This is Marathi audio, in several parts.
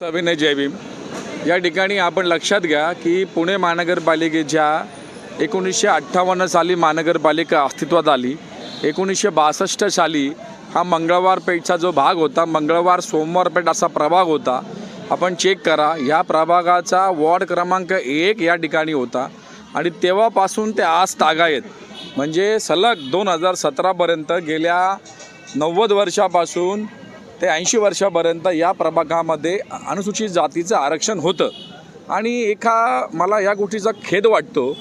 अभिनय जयभीम या ठिकाणी आपण लक्षात घ्या की पुणे महानगरपालिकेच्या एकोणीसशे अठ्ठावन्न साली महानगरपालिका अस्तित्वात आली. एकोणीसशे बासष्ट साली हा मंगळवार पेठचा जो भाग होता मंगळवार सोमवार पेठ असा प्रभाग होता. आपण चेक करा ह्या प्रभागाचा वॉर्ड क्रमांक एक या ठिकाणी होता. आणि तेव्हापासून ते आज तागायत म्हणजे सलग दोन हजार सतरापर्यंत गेल्या नव्वद वर्षापासून ते ऐंशी वर्षापर्यंत या प्रभागामध्ये अनुसूचित जातीचं आरक्षण होतं. आणि एका मला या गोष्टीचा खेद वाटतो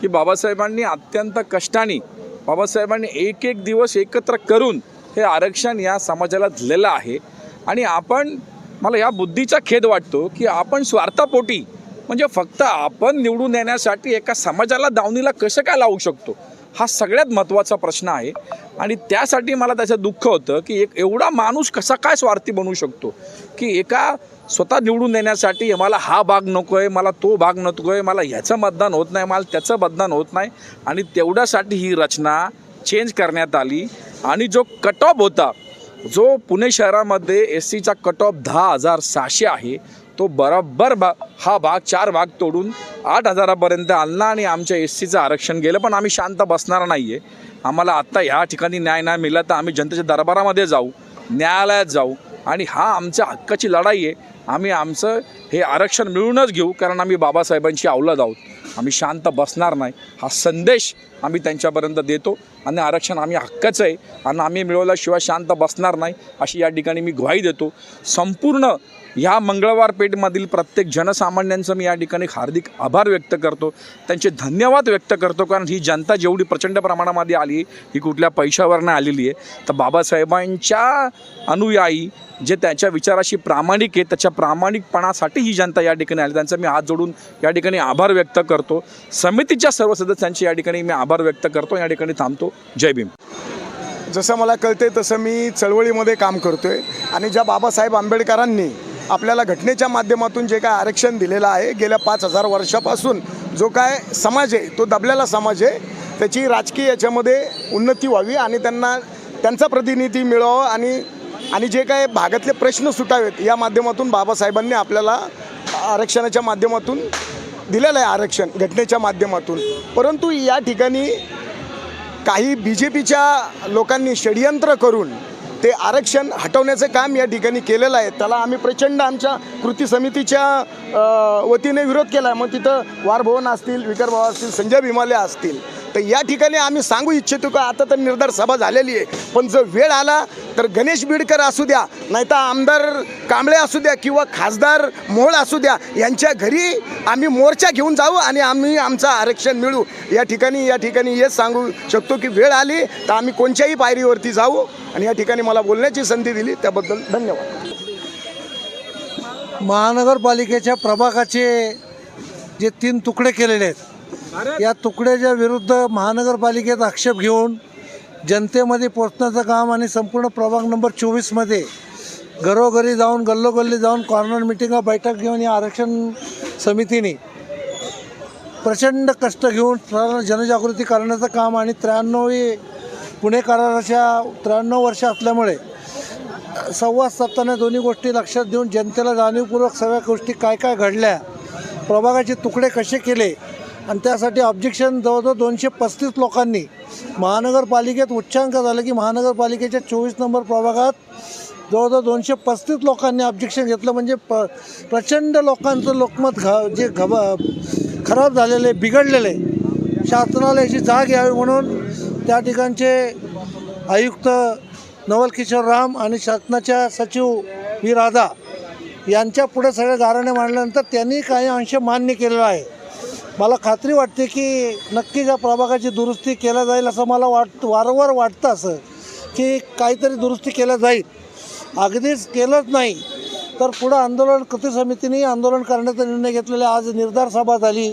की बाबासाहेबांनी अत्यंत कष्टाने बाबासाहेबांनी एक एक दिवस एकत्र करून हे आरक्षण या समाजाला दिलेलं आहे. आणि आपण मला या बुद्धीचा खेद वाटतो की आपण स्वार्थापोटी म्हणजे फक्त आपण निवडून येण्यासाठी एका समाजाला दावणीला कसं काय लावू शकतो? हा सगळ्यात महत्त्वाचा प्रश्न आहे. आणि त्यासाठी मला त्याचं दुःख होतं की एक एवढा माणूस कसा काय स्वार्थी बनू शकतो? की एका स्वतः निवडून देण्यासाठी मला हा भाग नको आहे मला तो भाग नको आहे मला ह्याचं मतदान होत नाही मला त्याचं मतदान होत नाही. आणि तेवढ्यासाठी ही रचना चेंज करण्यात आली. आणि जो कट ऑफ होता जो पुणे शहरामध्ये एस सीचा कट ऑफ दहा हजार सहाशे आहे तो बरोबर बा हा भाग चार भाग तोडून आठ हजारापर्यंत आणला आणि आमच्या एस सीचं आरक्षण गेलं. पण आम्ही शांत बसणार नाही आहे आम्हाला आत्ता ह्या ठिकाणी न्याय नाही मिळाला तर आम्ही जनतेच्या दरबारामध्ये जाऊ न्यायालयात जाऊ. आणि हा आमच्या हक्काची लढाई आहे. आम्ही आमचं हे आरक्षण मिळूनच घेऊ कारण आम्ही बाबासाहेबांची अवलाद आहोत. आम्ही शांत बसणार नाही. हा संदेश आम्ही त्यांच्यापर्यंत देतो आणि आरक्षण आम्ही हक्काचं आहे. आणि आम्ही मिळवल्याशिवाय शांत बसणार नाही अशी या ठिकाणी मी ग्वाही देतो. संपूर्ण ह्या मंगळवार पेठमधील प्रत्येक जनसामान्यांचं मी या ठिकाणी हार्दिक आभार व्यक्त करतो. त्यांचे धन्यवाद व्यक्त करतो कारण ही जनता जेवढी प्रचंड प्रमाणामध्ये आली ही कुठल्या पैशावरनं आलेली आहे. तर बाबासाहेबांच्या अनुयायी जे त्याच्या विचाराशी प्रामाणिक आहे त्याच्या प्रामाणिकपणासाठी ही जनता या ठिकाणी आली. त्यांचा मी हात जोडून या ठिकाणी आभार व्यक्त करतो. समितीच्या सर्व सदस्यांचे या ठिकाणी मी आभार व्यक्त करतो या ठिकाणी थांबतो. जय भीम. जसं मला कळते तसं मी चळवळीमध्ये काम करतोय. आणि ज्या बाबासाहेब आंबेडकरांनी आपल्याला घटनेच्या माध्यमातून जे काय आरक्षण दिलेलं आहे गेल्या पाच हजार वर्षापासून जो काय समाज आहे तो दबलेला समाज आहे त्याची राजकीय याच्यामध्ये उन्नती व्हावी आणि त्यांना त्यांचा प्रतिनिधी मिळावं आणि आणि जे काय भागातले प्रश्न सुटावेत या माध्यमातून बाबासाहेबांनी आपल्याला आरक्षणाच्या माध्यमातून दिलेलं आहे आरक्षण घटनेच्या माध्यमातून. परंतु या ठिकाणी काही बी जे पीच्या लोकांनी षडयंत्र करून ते आरक्षण हटवण्याचं काम या ठिकाणी केलेलं आहे. त्याला आम्ही प्रचंड आमच्या कृती समितीच्या वतीने विरोध केला आहे मग तिथं वारभवन असतील विकरभाऊ असतील संजय भीमाले असतील. तर या ठिकाणी आम्ही सांगू इच्छितो का आता तर निर्धार सभा झालेली आहे. पण जर वेळ आला तर गणेश बीडकर असू द्या नाहीतर आमदार कांबळे असू द्या किंवा खासदार मोहोळ असू द्या यांच्या घरी आम्ही मोर्चा घेऊन जाऊ आणि आम्ही आमचं आरक्षण मिळू. या ठिकाणी या ठिकाणी हेच सांगू शकतो की वेळ आली तर आम्ही कोणत्याही पायरीवरती जाऊ आणि या ठिकाणी मला बोलण्याची संधी दिली त्याबद्दल धन्यवाद. महानगरपालिकेच्या प्रभागाचे जे तीन तुकडे केलेले आहेत या तुकड्याच्या विरुद्ध महानगरपालिकेत आक्षेप घेऊन जनतेमध्ये पोचण्याचं काम आणि संपूर्ण प्रभाग नंबर चोवीसमध्ये घरोघरी जाऊन गल्लोगल्ली जाऊन कॉर्नर मिटिंगा बैठक घेऊन या आरक्षण समितीने प्रचंड कष्ट घेऊन जनजागृती करण्याचं काम आणि त्र्याण्णवी पुणे कराराच्या त्र्याण्णव वर्ष असल्यामुळे संवाद साधताना दोन्ही गोष्टी लक्षात देऊन जनतेला जाणीवपूर्वक सगळ्या गोष्टी काय काय घडल्या प्रभागाचे तुकडे कसे केले आणि त्यासाठी ऑब्जेक्शन जवळजवळ दोनशे पस्तीस लोकांनी महानगरपालिकेत उच्चांक झालं की महानगरपालिकेच्या चोवीस नंबर प्रभागात जवळजवळ दोनशे पस्तीस लोकांनी ऑब्जेक्शन घेतलं. म्हणजे प प्रचंड लोकांचं लोकमत घ जे घब खराब झालेले बिघडलेले शासनाला याची जाग यावी म्हणून त्या ठिकाणचे आयुक्त नवल किशोर राम आणि शासनाच्या सचिव व्ही. राधा यांच्या पुढे सगळ्या गाराणे मांडल्यानंतर त्यांनी काही अंश मान्य केलेला आहे. मला खात्री वाटते की नक्कीच या प्रभागाची दुरुस्ती केल्या जाईल असं मला वाट वारंवार वाटतं असं की काहीतरी दुरुस्ती केल्या जाईल. अगदीच केलंच नाही. तर पुढं आंदोलन कृती समितीने आंदोलन करण्याचा निर्णय घेतलेला आज निर्धार सभा झाली.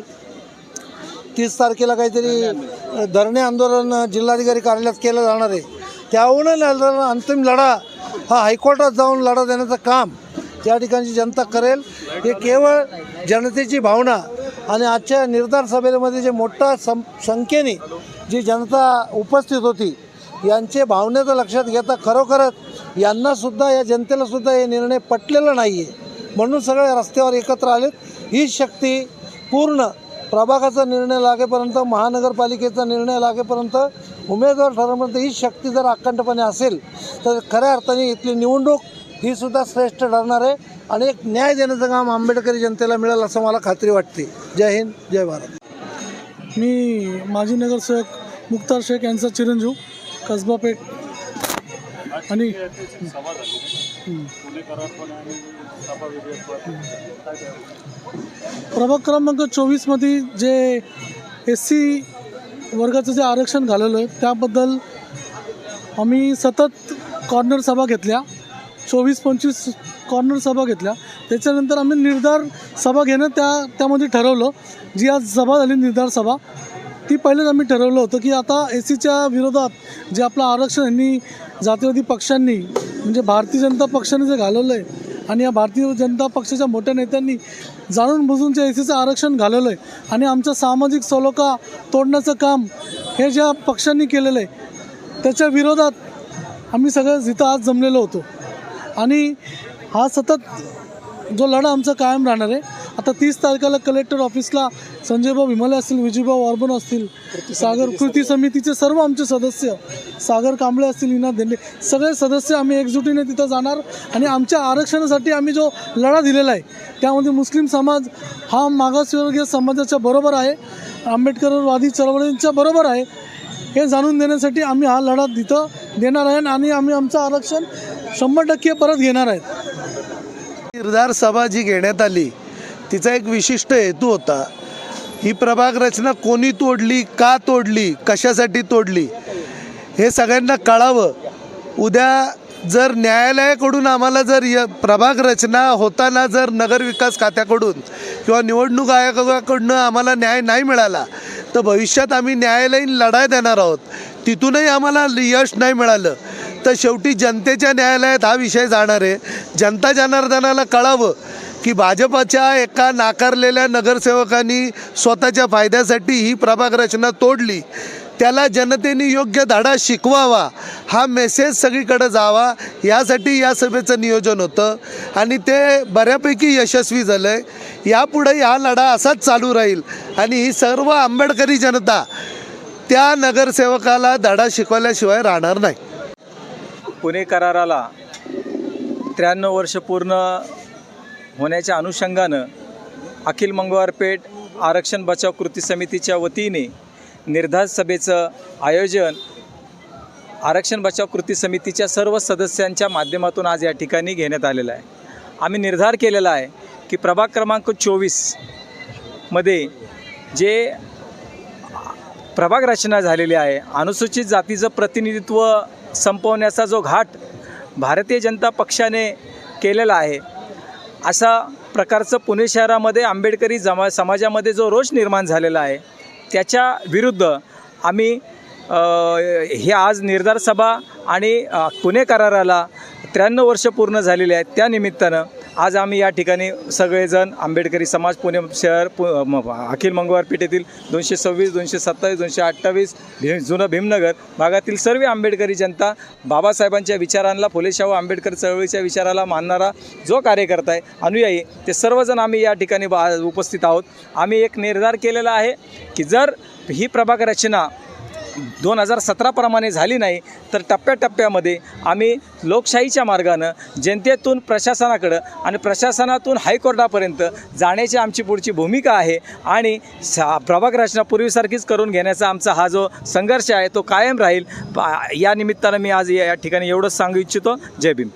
तीस तारखेला काहीतरी धरणे आंदोलन जिल्हाधिकारी कार्यालयात केलं जाणार आहे. त्याहून अंतिम लढा हा हायकोर्टात जाऊन लढा देण्याचं काम त्या ठिकाणची जनता करेल. हे केवळ जनतेची भावना आणि आजच्या निर्धार सभेमध्ये जे मोठ्या सं संख्येने जी जनता उपस्थित होती यांचे भावनेचं लक्षात घेता खरोखरच यांनासुद्धा या जनतेलासुद्धा हे निर्णय पटलेला नाही आहे म्हणून सगळे रस्त्यावर एकत्र आलेत. ही शक्ती पूर्ण प्रभागाचा निर्णय लागेपर्यंत महानगरपालिकेचा निर्णय लागेपर्यंत उमेदवार ठरवपर्यंत ही शक्ती जर अखंडपणे असेल तर खऱ्या अर्थाने इथली निवडणूक ही सुद्धा श्रेष्ठ ठरणार आहे. आणि एक न्याय देण्याचं काम आंबेडकरी जनतेला मिळेल असं मला खात्री वाटते. जय हिंद जय भारत. मी माजी नगरसेवक मुक्तार शेख यांचा चिरंजीव कसबा पेठ. आणि प्रभाग क्रमांक चोवीसमध्ये जे एस सी वर्गाचं जे आरक्षण झालेलं आहे त्याबद्दल आम्ही सतत कॉर्नर सभा घेतल्या. चोवीस पंचवीस कॉर्नर सभा घेतल्या. त्याच्यानंतर आम्ही निर्धार सभा घेणं त्या त्यामध्ये ठरवलं. जी आज सभा झाली निर्धार सभा ती पहिलेच आम्ही ठरवलं होतं की आता एस सीच्या विरोधात जे आपलं आरक्षण यांनी जातीवादी पक्षांनी म्हणजे भारतीय जनता पक्षाने जे घालवलं आहे आणि या भारतीय जनता पक्षाच्या मोठ्या नेत्यांनी जाणून बुजून जे एस सीचं आरक्षण घालवलं आहे आणि आमचा सामाजिक सलोखा तोडण्याचं काम हे ज्या पक्षांनी केलेलं आहे त्याच्या विरोधात आम्ही सगळं जिथं आज जमलेलो होतो. आणि हा सतत जो लढा आमचा कायम राहणार आहे. आता तीस तारखेला कलेक्टर ऑफिसला संजयभाऊ विमले असतील विजयभाऊ ऑर्बन असतील सागर कृती समितीचे सर्व आमचे सदस्य सागर कांबळे असतील इना देंडे सगळे सदस्य आम्ही एकजुटीने तिथं जाणार आणि आमच्या आरक्षणासाठी आम्ही जो लढा दिलेला आहे त्यामध्ये मुस्लिम समाज हा मागासवर्गीय समाजाच्या बरोबर आहे आंबेडकरवादी चळवळींच्या बरोबर आहे हे जाणून देण्यासाठी आम्ही हा लढा तिथं देणार आहे आणि आम्ही आमचं आरक्षण शंभर टक्के परत घेणार आहेत. निर्धार सभा जी घेण्यात आली तिचा एक विशिष्ट हेतू होता. ही प्रभाग रचना कोणी तोडली का तोडली कशासाठी तोडली हे सगळ्यांना कळावं. उद्या जर न्यायालयाकडून आम्हाला जर य प्रभाग रचना होताना जर नगरविकास खात्याकडून किंवा निवडणूक आयोगाकडून आम्हाला न्याय नाही मिळाला तर भविष्यात आम्ही न्यायालयीन लढाई देणार आहोत. तिथूनही आम्हाला यश नाही मिळालं. तर शेवटी जनतेच्या न्यायालयात हा विषय जाणार आहे. जनता जनार्दनाला कळावं की भाजपाच्या एका नाकारलेल्या नगरसेवकांनी स्वतःच्या फायद्यासाठी ही प्रभाग रचना तोडली. त्याला जनतेने योग्य धडा शिकवावा हा मेसेज सगळीकडे जावा यासाठी या सभेचं नियोजन होतं. आणि ते बऱ्यापैकी यशस्वी झालं आहे यापुढे हा लढा असाच चालू राहील. आणि ही सर्व आंबेडकरी जनता त्या नगरसेवकाला धडा शिकवल्याशिवाय राहणार नाही. पुणे कराराला त्र्याण्णव वर्ष पूर्ण होण्याच्या अनुषंगानं अखिल मंगळवारपेठ आरक्षण बचाव कृती समितीच्या वतीने निर्धार सभेचं आयोजन आरक्षण बचाव कृती समितीच्या सर्व सदस्यांच्या माध्यमातून आज या ठिकाणी घेण्यात आलेलं आहे. आम्ही निर्धार केलेला आहे की प्रभाग क्रमांक चोवीसमध्ये जे प्रभाग रचना झालेली आहे अनुसूचित जातीचं प्रतिनिधित्व संपवण्याचा जो घाट भारतीय जनता पक्षाने केलेला आहे अशा प्रकारचं पुणे शहरामध्ये आंबेडकरी जमा समाजामध्ये जो रोष निर्माण झालेला आहे त्याच्या विरुद्ध आम्ही हे आज निर्धार सभा आणि पुणे कराराला त्र्याण्णव वर्ष पूर्ण झालेली आहेत. त्या निमित्तानं आज आम्ही या ठिकाणी सगळेजण आंबेडकरी समाज पुणे शहर पु म- अखिल मंगळवार पेठेतील दोनशे सव्वीस दोनशे सत्तावीस दोनशे अठ्ठावीस भीम जुनं भीमनगर भागातील सर्व आंबेडकरी जनता बाबासाहेबांच्या विचारांना फुलेशाहू आंबेडकर चळवळीच्या विचाराला मानणारा जो कार्यकर्ता आहे अनुयायी ते सर्वजण आम्ही या ठिकाणी बा उपस्थित आहोत. आम्ही एक निर्धार केलेला आहे की जर ही प्रभाग रचना दोन हजार सतराप्रमाणे झाली नाही तर टप्प्याटप्प्यामध्ये आम्ही लोकशाहीच्या मार्गानं जनतेतून प्रशासनाकडं आणि प्रशासनातून हायकोर्टापर्यंत जाण्याची आमची पुढची भूमिका आहे आणि सा प्रभाग रचना पूर्वीसारखीच करून घेण्याचा आमचा हा जो संघर्ष आहे तो कायम राहील. या निमित्तानं मी आज या ठिकाणी एवढंच सांगू इच्छितो. जय भीम.